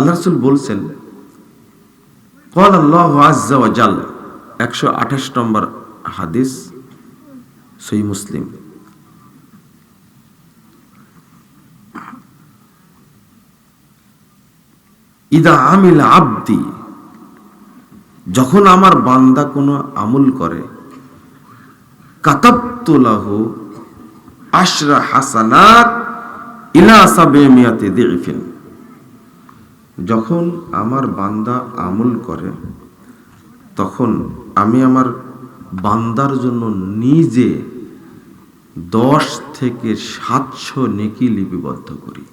আল্লাহ রসুল বলছেন কল আল্লাহ জাল একশো আঠাশ নম্বর হাদিস সই মুসলিম। ইদা আমিল আব্দি যখন আমার বান্দা কোনো আমল করে কাতাবতুলাহু আশরা হাসানাত ইলা সাবে মিয়াতে দিফিন যখন আমার বান্দা আমল করে, তখন আমি আমার বান্দার জন্য নিজে দশ থেকে সাতশো নেকি লিপিবদ্ধ করি।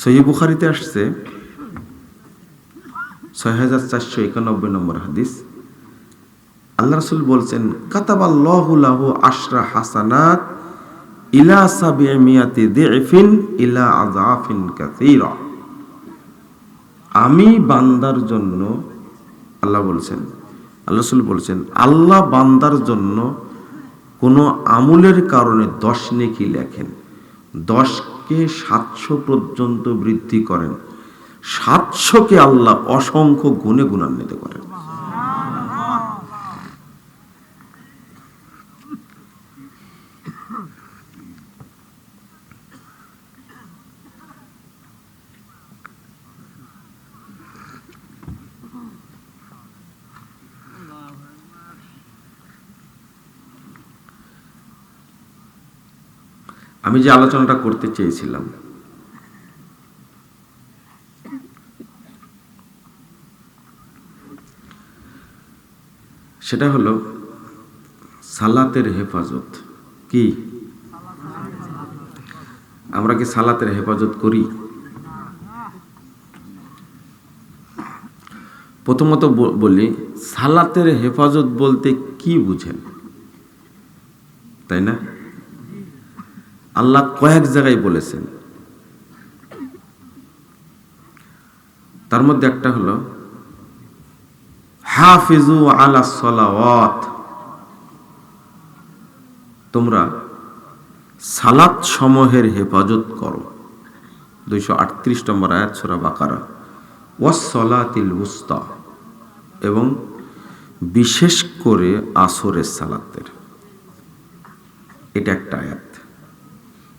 সহি বুখারিতে আসছে, ছয় হাজার চারশো একানব্বই নম্বর হাদিস। আল্লাহ রসুল বলছেন কাতাবাল্লাহুলাহু আশরা হাসানাত ইলা সাবিয়াতি দিফিন, ইলা কাসীরা। আমি বান্দার জন্য, আল্লাহ বলছেন, আল্লাহ রসুল বলছেন, আল্লাহ বান্দার জন্য কোনো আমলের কারণে দশ নেকি লেখেন। দশকে সাতশো পর্যন্ত বৃদ্ধি করেন। সাতশোকে আল্লাহ অসংখ্য গুণে গুণান্বিত করেন আমি যে আলোচনাটা করতে চেয়েছিলাম। সেটা হলো সালাতের হেফাজত। কি? আমরা কি সালাতের হেফাজত করি? প্রথমত বলি, সালাতের হেফাজত বলতে কি বুঝেন? তাই না? আল্লাহ কয়েক জায়গায় বলেছেন। তার মধ্যে একটা হলো, হাফিজু আলা সলাওয়াত। তোমরা সালাত সমূহের হেফাজত করো। দুইশো আটত্রিশ নম্বর আয়াত ছোরা বাকারা। ওয়াসলাতিল উস্তা। এবং বিশেষ করে আসরের সালাতের। এটা একটা আয়াত।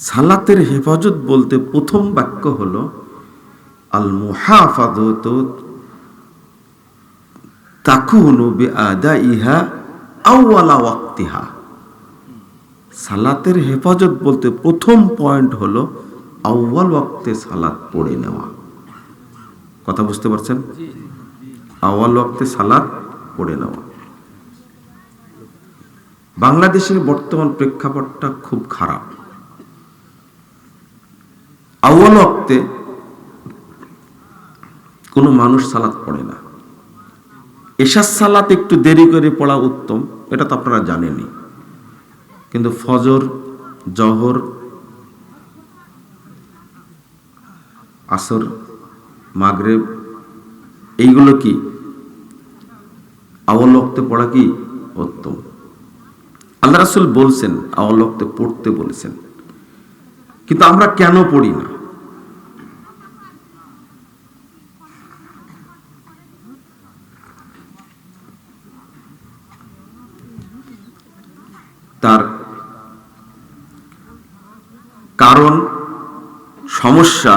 সালাতের হেফাজত বলতে প্রথম বাক্য হল আল বিআদাইহা আউয়ালা ওয়াক্তিহা। সালাতের হেফাজত বলতে প্রথম পয়েন্ট হলো আউয়াল ওয়াক্তে সালাত পড়ে নেওয়া। কথা বুঝতে পারছেন? আউয়াল ওয়াক্তে সালাত পড়ে নেওয়া। বাংলাদেশের বর্তমান প্রেক্ষাপটটা খুব খারাপ। আউয়াল ওয়াক্তে কোনো মানুষ সালাত পড়ে না। এশার সালাত একটু দেরি করে পড়া উত্তম, এটা তো আপনারা জানেনই। কিন্তু ফজর, জহর, আসর, মাগরেব, এইগুলো কি? আওয়াল ওয়াক্তে পড়া কি উত্তম? আল্লাহ রাসূল বলছেন আওয়াল ওয়াক্তে পড়তে বলেছেন। কিন্তু আমরা কেন পড়ি না তার কারণ সমস্যা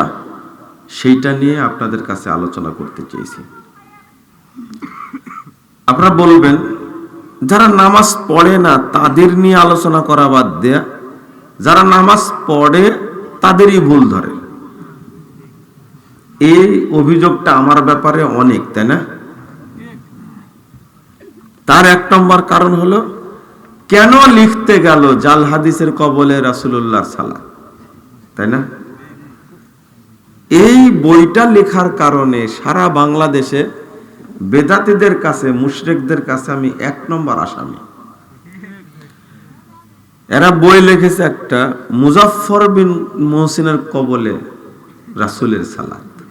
সেইটা নিয়ে আপনাদের কাছে আলোচনা করতে চেয়েছি। আপনারা বলবেন, যারা নামাজ পড়ে না, তাদের নিয়ে আলোচনা করা বাদ দেয়া। যারা নামাজ পড়ে, তাদেরই ভুল ধরে। এই অভিযোগটা আমার ব্যাপারে অনেক, তাই না? তার এক নম্বর কারণ হলো, কেন লিখতে গেল জাল হাদিসের কবলে রাসুল্লাহ সালা তাই না? এই বইটা লেখার কারণে সারা বাংলাদেশে বেদাতিদের কাছে, মুশরেকদের কাছে আমি এক নম্বর আসামি। এরা বই লিখেছে একটা মুজাফফর বিন মহসিনের কবলে রাসুলের সালাত।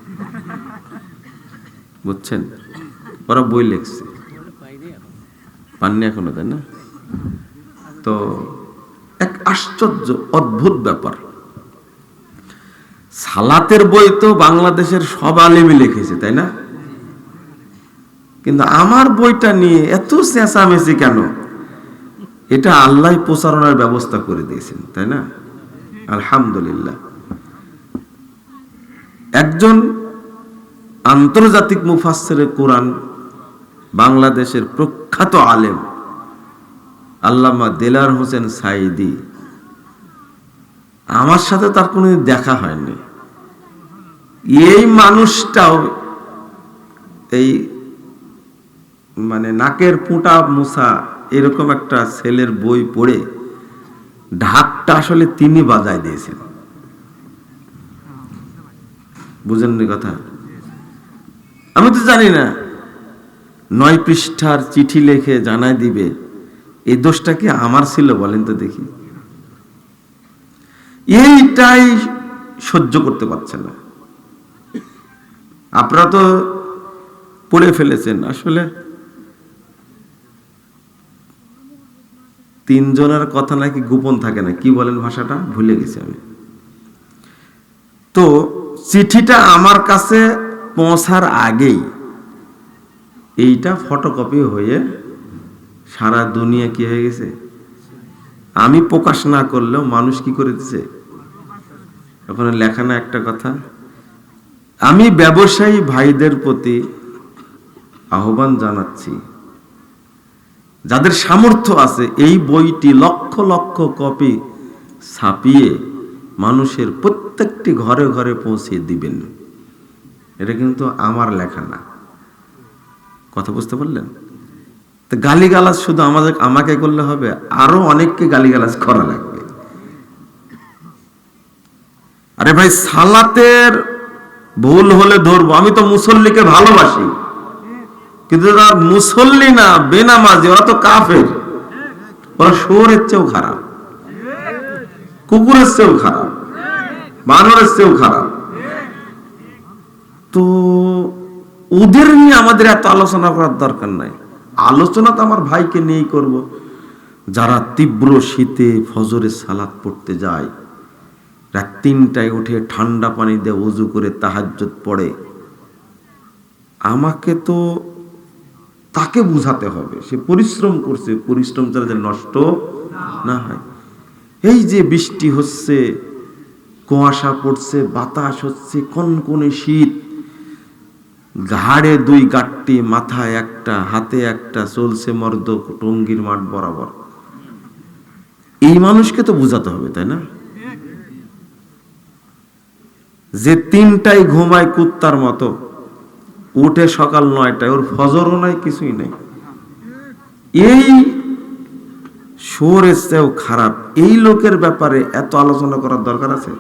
বুঝছেন? ওরা বই লিখছে। পাননি এখনও, তাই না? তো এক আশ্চর্য, অদ্ভুত ব্যাপার। সালাতের বই তো বাংলাদেশের সব আলেমই লিখেছে, তাই না? কিন্তু আমার বইটা নিয়ে এত চেঁচামেচি কেন? এটা আল্লাহ প্রচারণার ব্যবস্থা করে দিয়েছেন, তাই না? আলহামদুলিল্লাহ। একজন আন্তর্জাতিক মুফাসসিরে কোরআন বাংলাদেশের প্রখ্যাত আলেম, আল্লামা দেলার হোসেন সাইদি আমার সাথে তার কোনো দেখা হয়নি। এই মানুষটাও এই মানে নাকের পুঁটা মুসা এরকম একটা ছেলের বই পড়ে ঢাকটা আসলে তিনি বাজায় দিয়েছেন। বুঝেননি কথা? আমি তো জানি না, নয় পৃষ্ঠার চিঠি লিখে জানাই দিবে, এই দোষটা কি আমার ছিল বলেন তো দেখি। এইটাই সহ্য করতে পারছে না। আপনারা তো পড়ে ফেলেছেন, আসলে তিনজনের কথা নাকি গোপন থাকে না, কি বলেন ভাষাটা? ভুলে গেছি আমি। তো চিঠিটা আমার কাছে পৌঁছার আগেই এইটা ফটোকপি হয়ে সারা দুনিয়া কি হয়ে গেছে? আমি প্রকাশ না করলেও মানুষ কি করে দিছে? ওখানে লেখা না একটা কথা? আমি ব্যবসায়ী ভাইদের প্রতি আহ্বান জানাচ্ছি, যাদের সামর্থ্য আছে এই বইটি লক্ষ লক্ষ কপি ছাপিয়ে মানুষের প্রত্যেকটি ঘরে ঘরে পৌঁছে দিবেন। এটা কিন্তু আমার লেখা না। কথা বুঝতে পারলেন? তো গালিগালাজ শুধু আমাদের আমাকে করলে হবে, আরও অনেককে গালিগালাজ করা লাগবে। আরে ভাই, সালাতের ভুল হলে ধরবো। আমি তো মুসল্লিকে ভালোবাসি। কিন্তু তারা মুসল্লি না, বেনামাজি, ওরা তো কাফের। ওরা শোরের চেয়েও খারাপ। কুকুরের চেয়েও খারাপ। বানরের চেয়েও খারাপ। তো ওদের নিয়ে আমাদের এত আলোচনা করার দরকার নাই। আলোচনা তো আমার ভাইকে নিয়েই করব। যারা তীব্র শীতে ফজরে সালাত পড়তে যায় রাত তিনটায় উঠে ঠান্ডা পানি দিয়ে উজু করে তাহাজ্জত পড়ে। আমাকে তো তাকে বুঝাতে হবে। সে পরিশ্রম করছে, পরিশ্রম ছাড়া যেন নষ্ট না হয়। এই যে বৃষ্টি হচ্ছে, কুয়াশা পড়ছে, বাতাস হচ্ছে, কনকনে শীত। ঘাড়ে দুই গাট্টি, মাথায় একটা, হাতে একটা, চলছে মর্দ টঙ্গির মাঠ বরাবর। এই মানুষকে তো বুঝাতে হবে, তাই না? যে তিনটাই ঘুমায় কুত্তার মতো, উঠে সকাল নয়টায়, ওর ফজরও নাই, কিছুই নাই। এই সোরের চেয়েও খারাপ। এই লোকের ব্যাপারে এত আলোচনা করার দরকার আছে?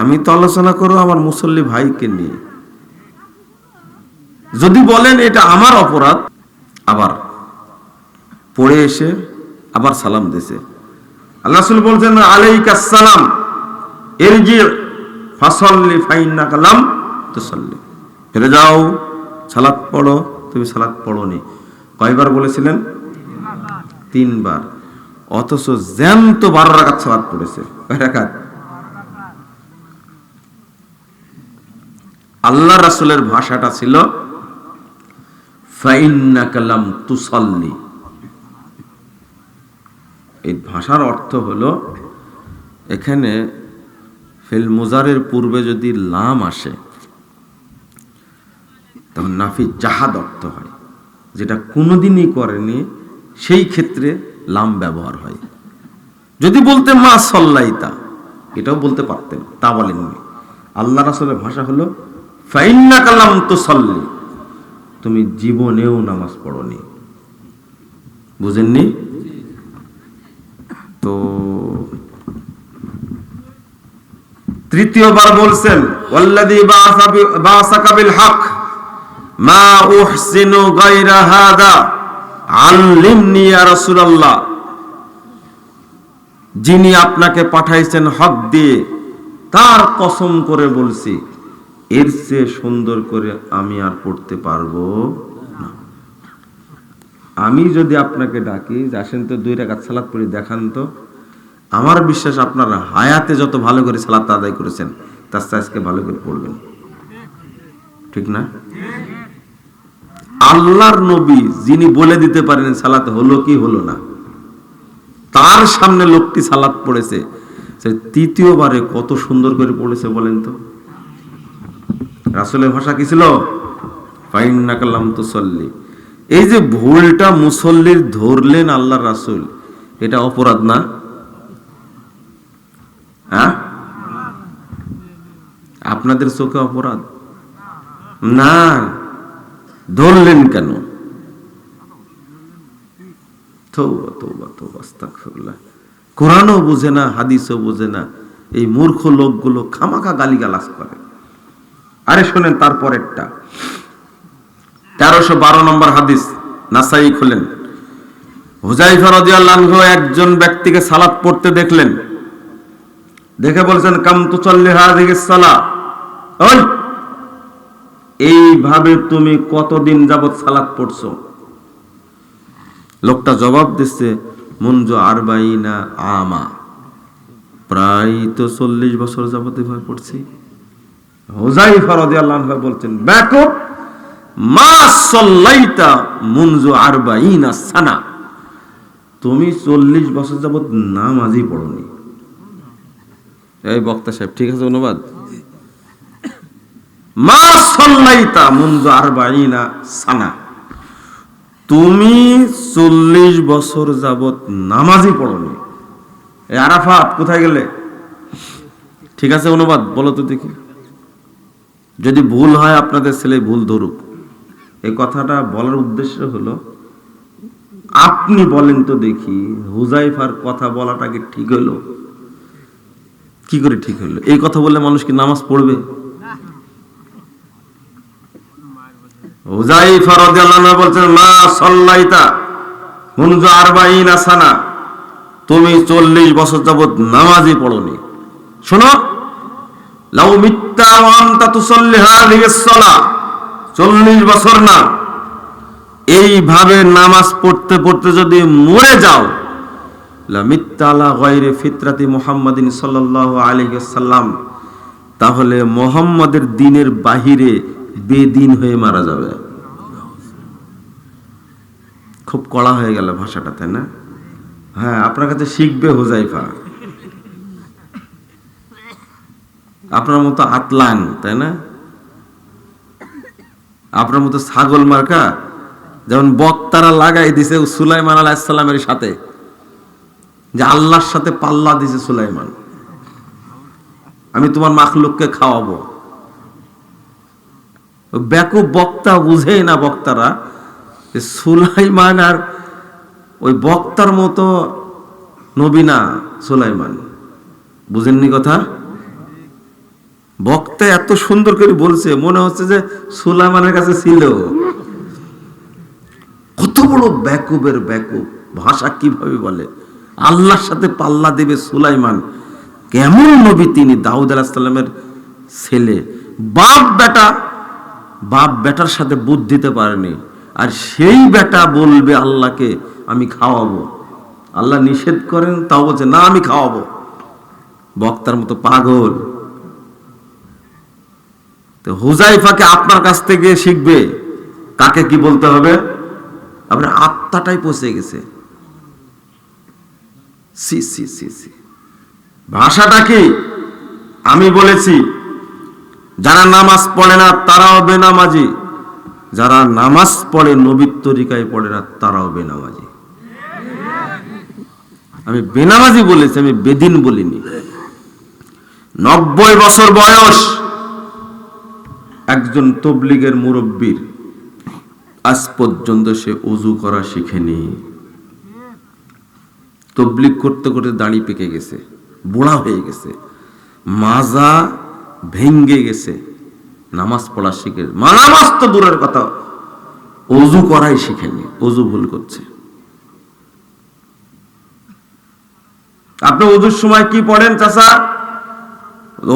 আমি তো আলোচনা করো আমার মুসল্লি ভাইকে নিয়ে। যদি বলেন এটা আমার অপরাধ, আবার পড়ে এসে আবার সালাম দিছে আল্লাহ বলছেন, আলাইকাস সালাম এরজি ফাসল্লি ফাইন্না কালাম তুসাল্লি। ফিরে যাও, সালাত পড়ো, তুমি সালাত পড়োনি। কয়বার বলেছিলেন? তিনবার। অথচ জ্যান্ত বারো রাখাত সালাত পড়েছে। আল্লাহ রাসূলের ভাষাটা ছিল ফাইন্না কালাম তুসাল্লি। এই ভাষার অর্থ হলো, এখানে ফেল মুজারের পূর্বে যদি লাম আসে, তখন নাফি জাহাদ অর্থ হয়। যেটা কোনোদিনই করেনি, সেই ক্ষেত্রে লাম ব্যবহার হয়। যদি বলতে মা সল্লাইতা, এটাও বলতে পারতেন, তা বলেননি। আল্লাহ রাসুলের ভাষা হলো, ফাইন্না কালাম তো সল্লি, তুমি জীবনেও নামাজ পড়নি। বুঝেননি? তো তৃতীয়বার বলছেন যিনি আপনাকে পাঠাইছেন হক দিয়ে, তার কসম করে বলছি, এর চেয়ে সুন্দর করে আমি আর পড়তে পারব না। আমি যদি আপনাকে ডাকি, আসেন তো দুই রাকাত সালাত পড়ে, দেখান তো। আমার বিশ্বাস আপনার হায়াতে যত ভালো করে সালাত আদায় করেছেন, তার আজকে ভালো করে পড়বেন। ঠিক না? আল্লাহর নবী যিনি বলে দিতে পারেন সালাত হলো কি হলো না, তার সামনে লোকটি সালাত পড়েছে তৃতীয়বারে কত সুন্দর করে পড়েছে বলেন তো। রাসুলের ভাষা কি ছিল? ফাইন নাকাল্লাম তো সল্লি এই যে ভুলটা মুসল্লির ধরলেন আল্লাহ রাসুল, এটা অপরাধ না হ্যাঁ আপনাদের চোখে অপরাধ? না। ধরলেন কেন? কোরআনও বোঝে না, হাদিসও বোঝে না। এই মূর্খ লোকগুলো খামাখা গালিগালাজ করে। আরে শোনেন, তারপরেরটা। তেরোশো বারো নম্বর হাদিস, নাসাই খুলেন। হুজাইফা রাদিয়াল্লাহু আনহু একজন ব্যক্তিকে সালাত পড়তে দেখলেন। দেখে বলছেন কাম তুসাল্লি হাযিহিস সালা এইভাবে তুমি কতদিন যাবত সালাত পড়ছো? লোকটা জবাব দিচ্ছে মুঞ্জ আরবাইনা আমা। প্রায় তো চল্লিশ বছর যাবত এভাবে পড়ছি। হুজাইফা রাদিয়াল্লাহু আনহু বলছেন ব্যাকআপ মা সাল্লাইতা মুনজু আরবাইনা সানা। তুমি চল্লিশ বছর যাবত নামাজই পড়নি। এই বক্তা সাহেব, ঠিক আছে অনুবাদ মা সাল্লাইতা মুনজু আরবাইনা সানা। তুমি চল্লিশ বছর যাবত নামাজই পড়নি। আরাফাত কোথায় গেলে? ঠিক আছে, অনুবাদ, বলো তো দেখি। যদি ভুল হয়, আপনাদের ছেলে ভুল ধরুক। এই কথাটা বলার উদ্দেশ্য হলো, আপনি বলেন তো দেখি, হুজাইফার কথা বলাটা কি ঠিক হলো? কি করে ঠিক হলো? এই কথা বললে মানুষ কি নামাজ পড়বে? বলছেন তুমি চল্লিশ বছর যাবত নামাজই পড়নি। শোনো 40 বছর না। এইভাবে নামাজ পড়তে পড়তে যদি মরে যাও, লা ফিতরাতি মুহাম্মাদিন সাল্লাল্লাহু আলাইহি তাহলে মোহাম্মদের দিনের বাহিরে বেদিন হয়ে মারা যাবে। খুব কড়া হয়ে গেল ভাষাটা, তাই না? হ্যাঁ আপনার কাছে শিখবে হুজাইফা। আপনার মতো আতলান, তাই না? আপনার মতো ছাগল মার্কা, যেমন বক্তারা লাগাই দিছে সুলাইমান আলাইসাল্লামের সাথে, যে আল্লাহর সাথে পাল্লা দিছে সুলাইমান। আমি তোমার মাখলুককে খাওয়াবো। ব্যাকু বক্তা বুঝেই না বক্তারা সুলাইমান আর ওই বক্তার মতো নবীনা সুলাইমান। বুঝেননি কথা? বক্তা এত সুন্দর করে বলছে, মনে হচ্ছে যে সুলাইমানের কাছে ছিল। কত বড় ব্যাকুবের ব্যাকুব, ভাষা কীভাবে বলে? আল্লাহর সাথে পাল্লা দেবে সুলাইমান। কেমন নবী তিনি, দাউদ আলাহিসাল্লামের ছেলে। বাপ বেটা বাপ বেটার সাথে বুদ্ধ দিতে পারেনি। আর সেই বেটা বলবে আল্লাহকে, আমি খাওয়াবো। আল্লাহ নিষেধ করেন, তাও বলছে, না, আমি খাওয়াবো। বক্তার মতো পাগল। তো হুজাইফাকে আপনার কাছ থেকে শিখবে, কাকে কি বলতে হবে? আপনার আত্মাটাই পচে গেছে। C C C C. ভাষাটা কি? আমি বলেছি যারা নামাজ পড়ে না, তারাও বেনামাজি। যারা নামাজ পড়ে, নবীর তরিকায় পড়ে না, তারাও বেনামাজি। আমি বেনামাজি বলেছি, আমি বেদিন বলিনি। নব্বই বছর বয়স, একজন তবলিগের মুরব্বীর। আজ পর্যন্ত সে অজু করা শিখেনি। তবলিগ করতে করতে দাড়ি পেকে গেছে, বুড়া হয়ে গেছে। মাজা ভেঙ্গে গেছে। নামাজ পড়া শিখে মা, নামাজ তো দূরের কথা। অজু করাই শিখেনি অজু ভুল করছে। আপনি অজুর সময় কি পড়েন চাচা?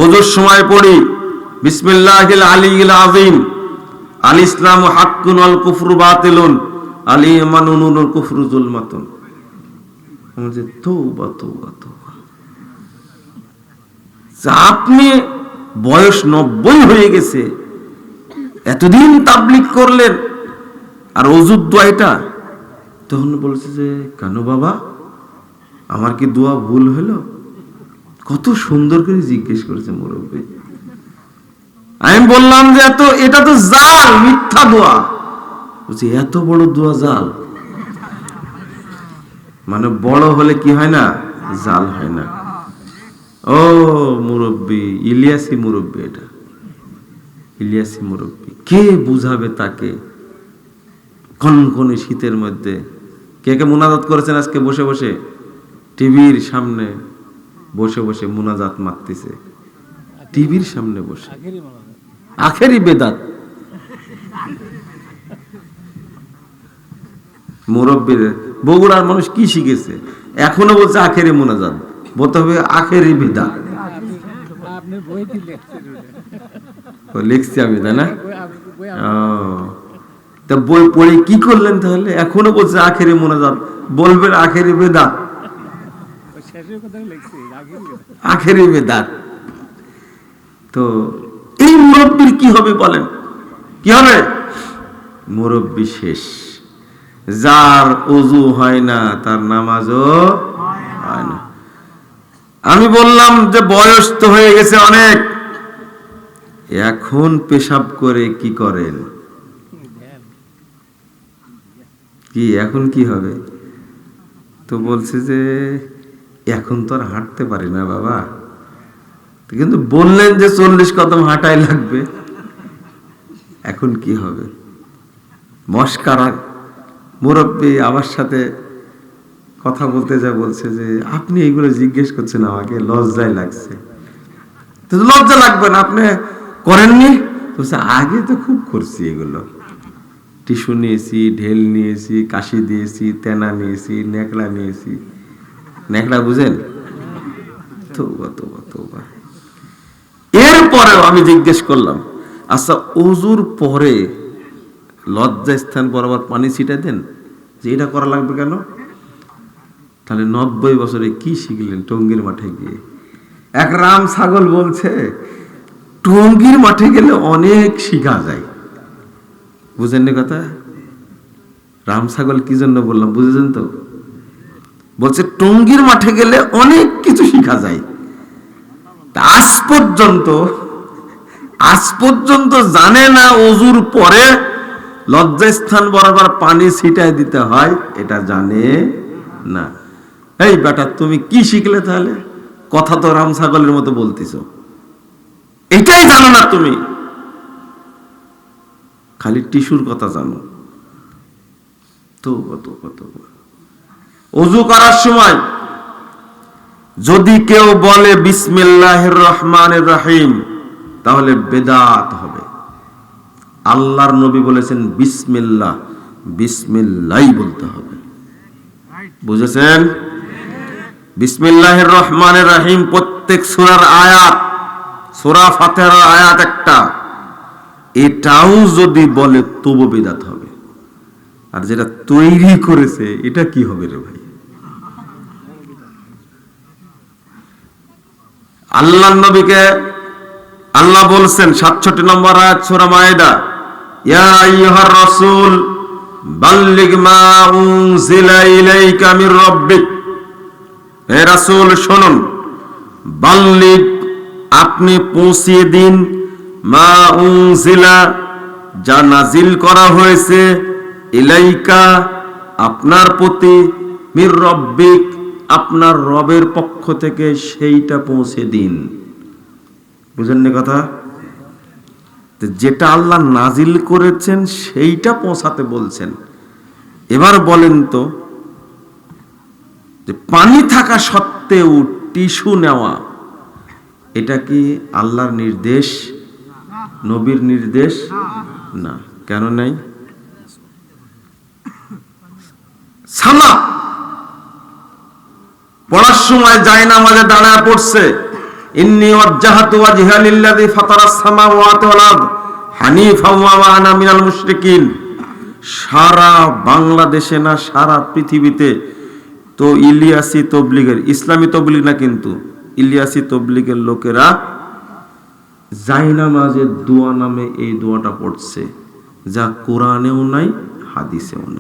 অজুর সময় পড়ি বিসমিল্লাহ আলী আজিম আল ইসলাম হাক্কুন আল কুফরু বাতিলুন। আলী মানুন কুফরু তৌবা আপনি বয়স নব্বই হয়ে গেছে। এতদিন তাবলিক করলেন। আর অজুর দোয়াইটা তখন বলছে যে, কেন বাবা? আমার কি দোয়া ভুল হলো? কত সুন্দর করে জিজ্ঞেস করেছে মুরব্বী। আমি বললাম যে, এত, এটা তো জাল, মিথ্যা দোয়া। বলছি, এত বড় দোয়া জাল? মানে বড় হলে কি হয় না? জাল হয় না। ও মুরব্বী ইলিয়াসি মুরব্বী এটা। ইলিয়াসি মুরব্বী। কে বুঝাবে তাকে? কনকনে শীতের মধ্যে। কে কে মুনাজাত করেছেন আজকে? বসে বসে। টিভির সামনে বসে বসে মুনাজাত মারতেছে। টিভির সামনে বসে। আখেরি বেদাত। মুরব্বীর বগুড়ার মানুষ কি শিখেছে? এখনও বলছে আখেরি মোনাজাত। বলতে আখেরি। ও, লিখছি আমি তাই না? তা বই পড়ে কি করলেন তাহলে? এখনও বলছে আখেরি মোনাজাত। বলবেন আখেরি। আখেরি তো এই মুরব্বীর কি হবে বলেন? কি হবে? মুরব্বী শেষ। যার অজু হয় না তার নামাজও আমি বললাম যে বয়স তো হয়ে গেছে অনেক। এখন পেশাব করে কি করেন? কি, এখন কি হবে? তো বলছে যে, এখন তো আর হাঁটতে পারি না বাবা। কিন্তু বললেন যে চল্লিশ কদম হাঁটাই লাগবে। এখন কি হবে? মস্কারা মুরব্বী আমার সাথে কথা বলতে যা বলছে যে, আপনি এগুলো জিজ্ঞেস করছেন আমাকে, লজ্জায় লাগছে। লজ্জা লাগবে না, আপনি করেননি? আগে তো খুব করছি এগুলো। টিস্যু নিয়েছি, ঢেল নিয়েছি, কাশি দিয়েছি, তেনা নিয়েছি নেকড়া নিয়েছি। নেকড়া বুঝেন? তৌবা এরপরেও আমি জিজ্ঞেস করলাম আচ্ছা অজুর পরে লজ্জা স্থান বরাবর পানি ছিটা দেন? যে এটা করা লাগবে কেন? তাহলে নব্বই বছরে কি শিখলেন টঙ্গির মাঠে গিয়ে? এক রাম ছাগল বলছে, টঙ্গির মাঠে গেলে অনেক শিখা যায়। বুঝেন কথা? রাম ছাগল কি জন্য বললাম, বুঝেছেন তো? বলছে, টঙ্গির মাঠে গেলে অনেক কিছু শিখা যায়। আজ পর্যন্ত আজ পর্যন্ত জানে না অজুর পরে লজ্জাস্থান বরাবর পানি ছিটায় দিতে হয়, এটা জানে না। এই বেটা, তুমি কি শিখলে তাহলে? কথা তো রাম ছাগলের মতো বলতিছ। এটাই জানো না তুমি। খালি টিস্যুর কথা জানো। তো কত কত অজু করার সময় যদি কেউ বলে, বিসমিল্লাহির রহমানির রহিম তাহলে বেদাত হবে। আল্লাহর নবী বলেছেন, বিসমিল্লাহ বিসমিল্লাই বলতে হবে। বুঝেছেন? বিসমিল্লাহির রহমানির রহিম, প্রত্যেক সূরার আয়াত, সূরা ফাতিহার আয়াত একটা। এটাও যদি বলে তবু বেদাত হবে। আর যেটা তৈরি করেছে, এটা কি হবে রে ভাই? আল্লাহ নবীকে আল্লাহ বলছেন, সাতষট্টি নম্বর আয়াত সূরা মায়েদা, ইয়া আইয়ুহার রাসূল, বাল্লিগ মা উনজিলা ইলাইকা মির রাব্বিক। হে রাসূল, শুনুন। বাল্লিগ আপনি পৌঁছিয়ে দিন। মা উনজিলা, যা নাজিল করা হয়েছে, ইলাইকা আপনার প্রতি, মির রব্বিক আপনার রবের পক্ষ থেকে সেইটা পৌঁছে দিন। বুঝেননি কথা? যেটা আল্লাহ নাজিল করেছেন, সেইটা পৌঁছাতে বলছেন। এবার বলেন তো যে পানি থাকা সত্ত্বেও টিস্যু নেওয়া, এটা কি আল্লাহর নির্দেশ? নবীর নির্দেশ? না। কেন নাই? সালা পড়ার সময় যায় না আমাদের দাঁড়ায় পড়ছে। ইন্নি ওয়াজ্জাহাতু ওয়াজহিয়া লিল্লাযী ফাতারাস সামাওয়াতি হানিফা মিনাল মুশরিকিন। সারা বাংলাদেশে না, সারা পৃথিবীতে তো ইলিয়াসি তবলিগের, ইসলামী তবলিগ না কিন্তু, ইলিয়াসি তবলিগের লোকেরা জাইনামাজের দোয়া নামে এই দোয়াটা পড়ছে, যা কোরআনেও নাই, হাদিসেও নাই।